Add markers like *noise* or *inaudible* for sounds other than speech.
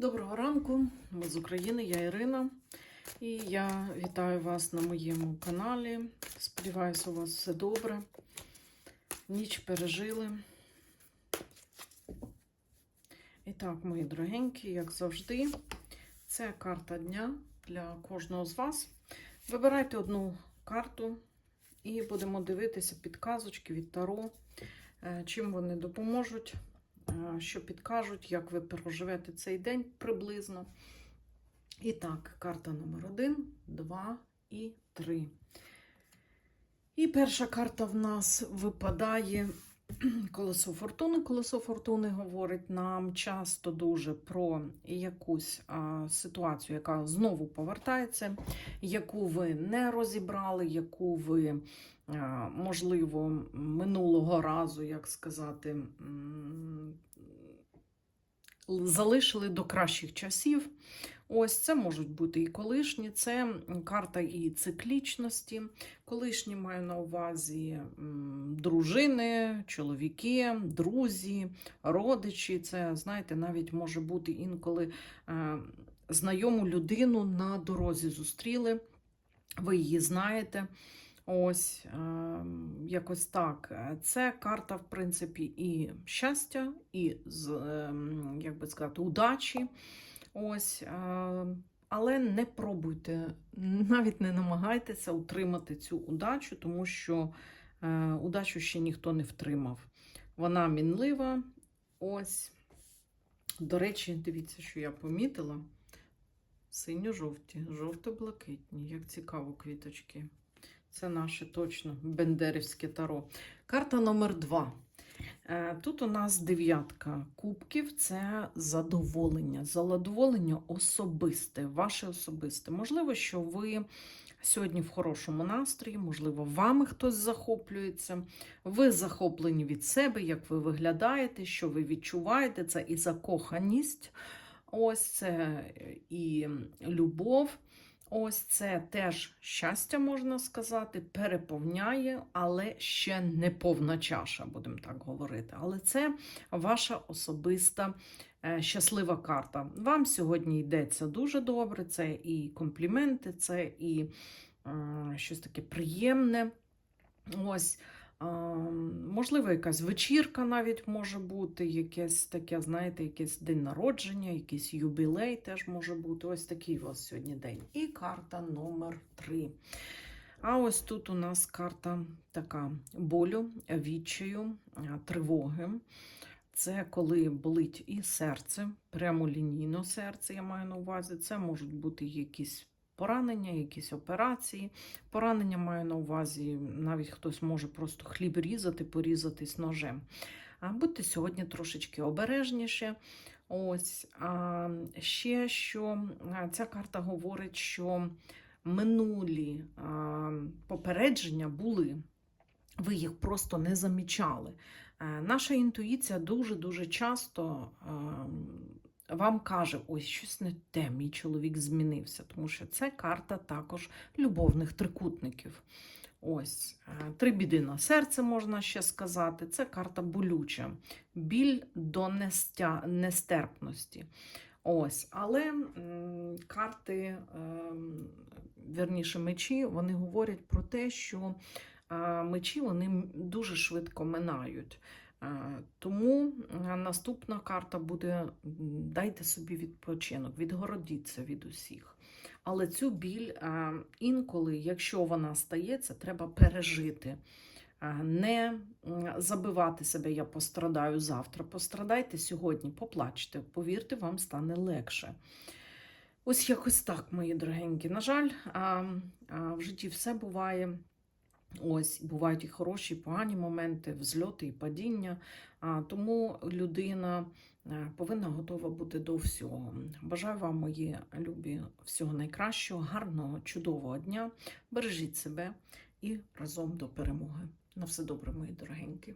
Доброго ранку, ми з України, я Ірина. І я вітаю вас на моєму каналі. Сподіваюся, у вас все добре. Ніч пережили. І так, мої дорогенькі, як завжди, це карта дня для кожного з вас. Вибирайте одну карту і будемо дивитися підказочки від Таро, е, чим вони допоможуть що підкажуть, як ви проживете цей день приблизно. І так, карта номер 1, 2 і 3. І перша карта в нас випадає *clears throat* колесо фортуни. Колесо фортуни говорить нам часто дуже про якусь а, ситуацію, яка знову повертається, яку ви не розібрали, яку ви а, можливо, минулого разу, як сказати, залишили до кращих часів. Ось це можуть бути і колишні, це карта і циклічності. Колишні маю на увазі дружини, чоловіки, друзі, родичі. Це, знаєте, навіть може бути інколи е, знайому людину на дорозі зустріли, ви її знаєте. Ось е, якось так. Це карта, в принципі, і щастя, і з, е, як би сказати, удачі. Ось, е, але не пробуйте, *laughs* навіть не намагайтеся утримати цю удачу, тому що е, удачу ще ніхто не втримав. Вона мінлива. Ось. До речі, дивіться, що я помітила. Синьо-жовті, жовто-блакитні. Як цікаво, квіточки. Це наше точно бендерівське таро. Карта номер 2. Тут у нас дев'ятка кубків це задоволення. Задоволення особисте, ваше особисте. Можливо, що ви сьогодні в хорошому настрої, можливо, вами хтось захоплюється. Ви захоплені від себе, як ви виглядаєте, що ви відчуваєте. Це і закоханість, ось це і любов. Ось це теж щастя, можна сказати, переповняє, але ще не повна чаша, будемо так говорити. Але це ваша особиста е, щаслива карта. Вам сьогодні йдеться дуже добре. Це і компліменти, це і щось таке приємне. Ось. Можливо, якась вечірка навіть може бути, якесь таке, знаєте, якийсь день народження, якийсь юбілей теж може бути. Ось такий у сьогодні день. І карта номер 3. А ось тут у нас карта така болю, відчаю, тривоги. Це коли болить і серце, прямолінійно серце, я маю на увазі. Це можуть бути якісь поранення, якісь операції. Поранення маю на увазі, навіть хтось може просто хліб різати, порізатись ножем. А будьте сьогодні трошечки обережніше. Ось а ще що ця карта говорить, що минулі попередження були, ви їх просто не замічали. А, наша інтуїція дуже-дуже часто. Вам каже, ось щось не те, мій чоловік змінився, тому що це карта також любовних трикутників. Ось, е, три біди на серце, можна ще сказати. Це карта болюча, біль до нестя... нестерпності. Ось, Але карти, е, верніше мечі, вони говорять про те, що е, мечі вони дуже швидко минають. Тому наступна карта буде: дайте собі відпочинок, відгородіться від усіх. Але цю біль інколи, якщо вона стається, треба пережити. Не забивати себе, я пострадаю завтра. Пострадайте сьогодні, поплачте, повірте, вам стане легше. Ось якось так, мої дорогенькі. На жаль, в житті все буває. Ось бувають і хороші, і погані моменти, взльоти і падіння. А, Тому людина е, повинна готова бути до всього. Бажаю вам, мої любі, всього найкращого, гарного, чудового дня. Бережіть себе і разом до перемоги. На все добре, мої дорогенькі.